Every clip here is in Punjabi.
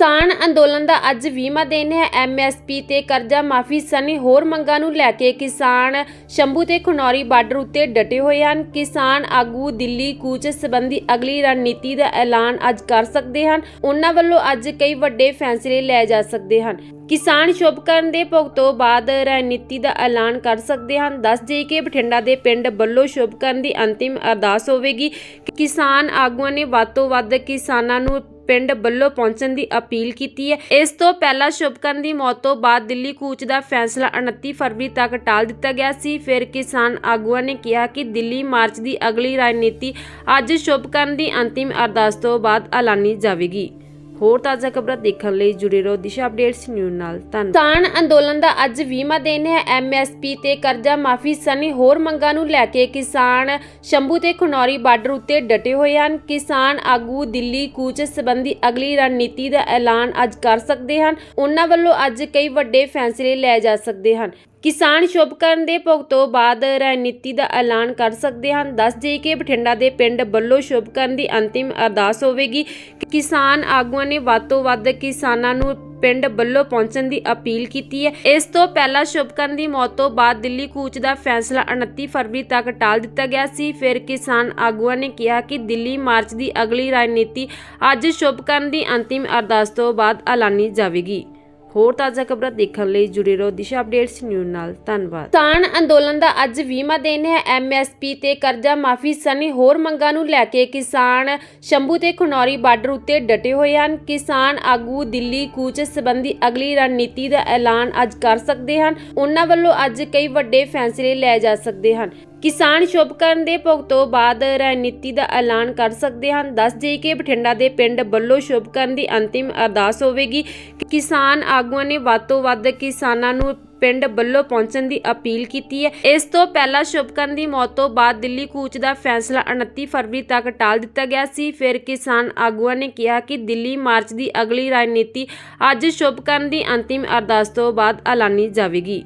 ਕਿਸਾਨ ਅੰਦੋਲਨ ਦਾ ਅੱਜ 20ਵਾਂ ਦਿਨ ਹੈ। ਐਮਐਸਪੀ ਤੇ ਕਰਜ਼ਾ ਮਾਫੀ ਸਣੇ ਹੋਰ ਮੰਗਾਂ ਨੂੰ ਲੈ ਕੇ ਕਿਸਾਨ ਸ਼ੰਭੂ ਤੇ ਖਨੌਰੀ ਬਾਰਡਰ ਉੱਤੇ ਡਟੇ ਹੋਏ ਹਨ। ਕਿਸਾਨ ਆਗੂ ਦਿੱਲੀ ਕੂਚ ਸੰਬੰਧੀ ਅਗਲੀ ਰਣਨੀਤੀ ਦਾ ਐਲਾਨ ਅੱਜ ਕਰ ਸਕਦੇ ਹਨ। ਉਹਨਾਂ ਵੱਲੋਂ ਅੱਜ ਕਈ ਵੱਡੇ ਫੈਸਲੇ ਲਏ ਜਾ ਸਕਦੇ ਹਨ। ਕਿਸਾਨ ਸ਼ੁਭਕਰਨ ਦੇ ਭੋਗ ਤੋਂ ਬਾਅਦ ਰਣਨੀਤੀ ਦਾ ਐਲਾਨ ਕਰ ਸਕਦੇ ਹਨ। ਦੱਸ ਦੇਈਏ ਕਿ ਬਠਿੰਡਾ ਦੇ ਪਿੰਡ ਬੱਲੋ ਸ਼ੁਭਕਰਨ ਦੀ ਅੰਤਿਮ ਅਰਦਾਸ ਹੋਵੇਗੀ। ਕਿਸਾਨ ਆਗੂਆਂ ਨੇ ਵੱਧ ਤੋਂ ਵੱਧ ਕਿਸਾਨਾਂ ਨੂੰ ਪਿੰਡ ਬੱਲੋ ਪਹੁੰਚਣ ਦੀ ਅਪੀਲ ਕੀਤੀ ਹੈ। ਇਸ ਤੋਂ ਪਹਿਲਾਂ ਸ਼ੁਭਕਰਨ ਦੀ ਮੌਤ ਤੋਂ ਬਾਅਦ ਦਿੱਲੀ ਕੂਚ ਦਾ ਫੈਸਲਾ 29 ਫਰਵਰੀ ਤੱਕ ਟਾਲ ਦਿੱਤਾ ਗਿਆ ਸੀ। ਫਿਰ ਕਿਸਾਨ ਆਗੂਆਂ ਨੇ ਕਿਹਾ ਕਿ ਦਿੱਲੀ ਮਾਰਚ ਦੀ ਅਗਲੀ ਰਾਜਨੀਤੀ ਅੱਜ ਸ਼ੁਭਕਰਨ ਦੀ ਅੰਤਿਮ ਅਰਦਾਸ ਤੋਂ ਬਾਅਦ ਐਲਾਨੀ ਜਾਵੇਗੀ। ਹੋਰ ਤਾਜ਼ਾ ਖਬਰਾਂ ਦੇਖਣ ਲਈ ਜੁੜੇ ਰਹੋ ਦਿਸ਼ਾ ਅਪਡੇਟਸ ਨਿਊਜ਼ ਨਾਲ। ਧੰਨਵਾਦ। ਕਿਸਾਨ ਅੰਦੋਲਨ ਦਾ ਅੱਜ 20ਵਾਂ ਦਿਨ ਹੈ। ਐਮਐਸਪੀ ਤੇ ਕਰਜ਼ਾ ਮਾਫੀ ਸਣੇ ਹੋਰ ਮੰਗਾਂ ਨੂੰ ਲੈ ਕੇ ਕਿਸਾਨ ਸ਼ੰਭੂ ਤੇ ਖਨੌਰੀ ਬਾਰਡਰ ਉੱਤੇ ਡਟੇ ਹੋਏ ਹਨ। ਕਿਸਾਨ ਆਗੂ ਦਿੱਲੀ ਕੂਚ ਸੰਬੰਧੀ ਅਗਲੀ ਰਣਨੀਤੀ ਦਾ ਐਲਾਨ ਅੱਜ ਕਰ ਸਕਦੇ ਹਨ। ਉਹਨਾਂ ਵੱਲੋਂ ਅੱਜ ਕਈ ਵੱਡੇ ਫੈਸਲੇ ਲਏ ਜਾ ਸਕਦੇ ਹਨ। ਕਿਸਾਨ ਸ਼ੁਭਕਰਨ ਦੇ ਭੋਗ ਤੋਂ ਬਾਅਦ ਰਣਨੀਤੀ ਦਾ ਐਲਾਨ ਕਰ ਸਕਦੇ ਹਨ। ਦੱਸ ਦੇਈਏ ਕਿ ਬਠਿੰਡਾ ਦੇ ਪਿੰਡ ਬੱਲੋ ਸ਼ੁਭਕਰਨ ਦੀ ਅੰਤਿਮ ਅਰਦਾਸ ਹੋਵੇਗੀ। ਕਿਸਾਨ ਆਗੂਆਂ ਨੇ ਵੱਧ ਤੋਂ ਵੱਧ ਕਿਸਾਨਾਂ ਨੂੰ ਪਿੰਡ ਬੱਲੋ ਪਹੁੰਚਣ ਦੀ ਅਪੀਲ ਕੀਤੀ ਹੈ। ਇਸ ਤੋਂ ਪਹਿਲਾਂ ਸ਼ੁਭਕਰਨ ਦੀ ਮੌਤ ਤੋਂ ਬਾਅਦ ਦਿੱਲੀ ਕੂਚ ਦਾ ਫੈਸਲਾ 29 ਫਰਵਰੀ ਤੱਕ ਟਾਲ ਦਿੱਤਾ ਗਿਆ ਸੀ। ਫਿਰ ਕਿਸਾਨ ਆਗੂਆਂ ਨੇ ਕਿਹਾ ਕਿ ਦਿੱਲੀ ਮਾਰਚ ਦੀ ਅਗਲੀ ਰਣਨੀਤੀ ਅੱਜ ਸ਼ੁਭਕਰਨ ਦੀ ਅੰਤਿਮ ਅਰਦਾਸ ਤੋਂ ਬਾਅਦ ਐਲਾਨੀ ਜਾਵੇਗੀ। ਹੋਰ ਤਾਜ਼ਾ ਖਬਰਾਂ ਦੇਖਣ ਲਈ ਜੁੜੇ ਰਹੋ ਦਿਸ਼ਾ ਅਪਡੇਟਸ ਨਿਊਜ਼ ਨਾਲ। ਧੰਨਵਾਦ। ਕਿਸਾਨ ਅੰਦੋਲਨ ਦਾ ਅੱਜ 20ਵਾਂ ਦਿਨ ਹੈ। ਐਮਐਸਪੀ ਤੇ ਕਰਜ਼ਾ ਮਾਫੀ ਸਣੇ ਹੋਰ ਮੰਗਾਂ ਨੂੰ ਲੈ ਕੇ ਕਿਸਾਨ ਸ਼ੰਭੂ ਤੇ ਖਨੌਰੀ ਬਾਰਡਰ ਉੱਤੇ ਡਟੇ ਹੋਏ ਹਨ। ਕਿਸਾਨ ਆਗੂ ਦਿੱਲੀ ਕੂਚ ਸੰਬੰਧੀ ਅਗਲੀ ਰਣਨੀਤੀ ਦਾ ਐਲਾਨ ਅੱਜ ਕਰ ਸਕਦੇ ਹਨ। ਉਹਨਾਂ ਵੱਲੋਂ ਅੱਜ ਕਈ ਵੱਡੇ ਫੈਸਲੇ ਲਏ ਜਾ ਸਕਦੇ ਹਨ। ਕਿਸਾਨ ਸ਼ੁਭਕਰਨ ਦੇ ਭੋਗ ਤੋਂ ਬਾਅਦ ਰਣਨੀਤੀ ਦਾ ਐਲਾਨ ਕਰ ਸਕਦੇ ਹਨ। ਦੱਸ ਦੇਈਏ ਕਿ ਬਠਿੰਡਾ ਦੇ ਪਿੰਡ ਬੱਲੋ ਸ਼ੁਭਕਰਨ ਦੀ ਅੰਤਿਮ ਅਰਦਾਸ ਹੋਵੇਗੀ। ਕਿਸਾਨ ਆਗੂਆਂ ਨੇ ਵੱਧ ਤੋਂ ਵੱਧ ਕਿਸਾਨਾਂ ਨੂੰ ਪਿੰਡ ਬੱਲੋ ਪਹੁੰਚਣ ਦੀ ਅਪੀਲ ਕੀਤੀ ਹੈ। ਇਸ ਤੋਂ ਪਹਿਲਾਂ ਸ਼ੁਭਕਰਨ ਦੀ ਮੌਤ ਤੋਂ ਬਾਅਦ ਦਿੱਲੀ ਕੂਚ ਦਾ ਫੈਸਲਾ 29 ਫਰਵਰੀ ਤੱਕ ਟਾਲ ਦਿੱਤਾ ਗਿਆ ਸੀ। ਫਿਰ ਕਿਸਾਨ ਆਗੂਆਂ ਨੇ ਕਿਹਾ ਕਿ ਦਿੱਲੀ ਮਾਰਚ ਦੀ ਅਗਲੀ ਰਣਨੀਤੀ ਅੱਜ ਸ਼ੁਭਕਰਨ ਦੀ ਅੰਤਿਮ ਅਰਦਾਸ ਤੋਂ ਬਾਅਦ ਐਲਾਨੀ ਜਾਵੇਗੀ।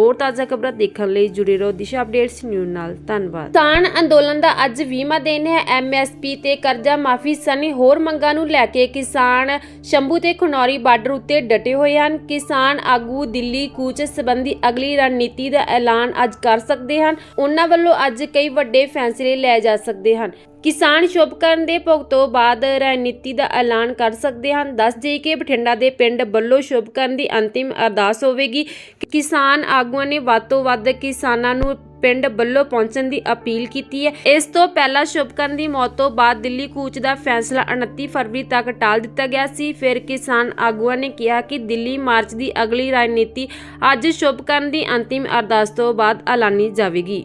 ਹੋਰ ਤਾਜ਼ਾ ਖਬਰਾਂ ਦੇਖਣ ਲਈ ਜੁੜੇ ਰਹੋ ਦਿਸ਼ਾ ਅਪਡੇਟਸ ਨਿਊਜ਼ ਨਾਲ। ਧੰਨਵਾਦ। ਕਿਸਾਨ ਅੰਦੋਲਨ ਦਾ ਅੱਜ 20ਵਾਂ ਦਿਨ ਹੈ। ਐਮਐਸਪੀ ਤੇ ਕਰਜ਼ਾ ਮਾਫੀ ਸਣੇ ਹੋਰ ਮੰਗਾਂ ਨੂੰ ਲੈ ਕੇ ਕਿਸਾਨ ਸ਼ੰਭੂ ਤੇ ਖਨੌਰੀ ਬਾਰਡਰ ਉੱਤੇ ਡਟੇ ਹੋਏ ਹਨ। ਕਿਸਾਨ ਆਗੂ ਦਿੱਲੀ ਕੂਚ ਸੰਬੰਧੀ ਅਗਲੀ ਰਣਨੀਤੀ ਦਾ ਐਲਾਨ ਅੱਜ ਕਰ ਸਕਦੇ ਹਨ। ਉਹਨਾਂ ਵੱਲੋਂ ਅੱਜ ਕਈ ਵੱਡੇ ਫੈਸਲੇ ਲਏ ਜਾ ਸਕਦੇ ਹਨ। ਕਿਸਾਨ ਸ਼ੁਭਕਰਨ ਦੇ ਭੋਗ ਤੋਂ ਬਾਅਦ ਰਣਨੀਤੀ ਦਾ ਐਲਾਨ ਕਰ ਸਕਦੇ ਹਨ। ਦੱਸ ਦੇਈਏ ਕਿ ਬਠਿੰਡਾ ਦੇ ਪਿੰਡ ਬੱਲੋ ਸ਼ੁਭਕਰਨ ਦੀ ਅੰਤਿਮ ਅਰਦਾਸ ਹੋਵੇਗੀ। ਕਿਸਾਨ ਆਗੂਆਂ ਨੇ ਵੱਧ ਤੋਂ ਵੱਧ ਕਿਸਾਨਾਂ ਨੂੰ ਪਿੰਡ ਬੱਲੋ ਪਹੁੰਚਣ ਦੀ ਅਪੀਲ ਕੀਤੀ ਹੈ। ਇਸ ਤੋਂ ਪਹਿਲਾਂ ਸ਼ੁਭਕਰਨ ਦੀ ਮੌਤ ਤੋਂ ਬਾਅਦ ਦਿੱਲੀ ਕੂਚ ਦਾ ਫੈਸਲਾ 29 ਫਰਵਰੀ ਤੱਕ ਟਾਲ ਦਿੱਤਾ ਗਿਆ ਸੀ। ਫਿਰ ਕਿਸਾਨ ਆਗੂਆਂ ਨੇ ਕਿਹਾ ਕਿ ਦਿੱਲੀ ਮਾਰਚ ਦੀ ਅਗਲੀ ਰਣਨੀਤੀ ਅੱਜ ਸ਼ੁਭਕਰਨ ਦੀ ਅੰਤਿਮ ਅਰਦਾਸ ਤੋਂ ਬਾਅਦ ਐਲਾਨੀ ਜਾਵੇਗੀ।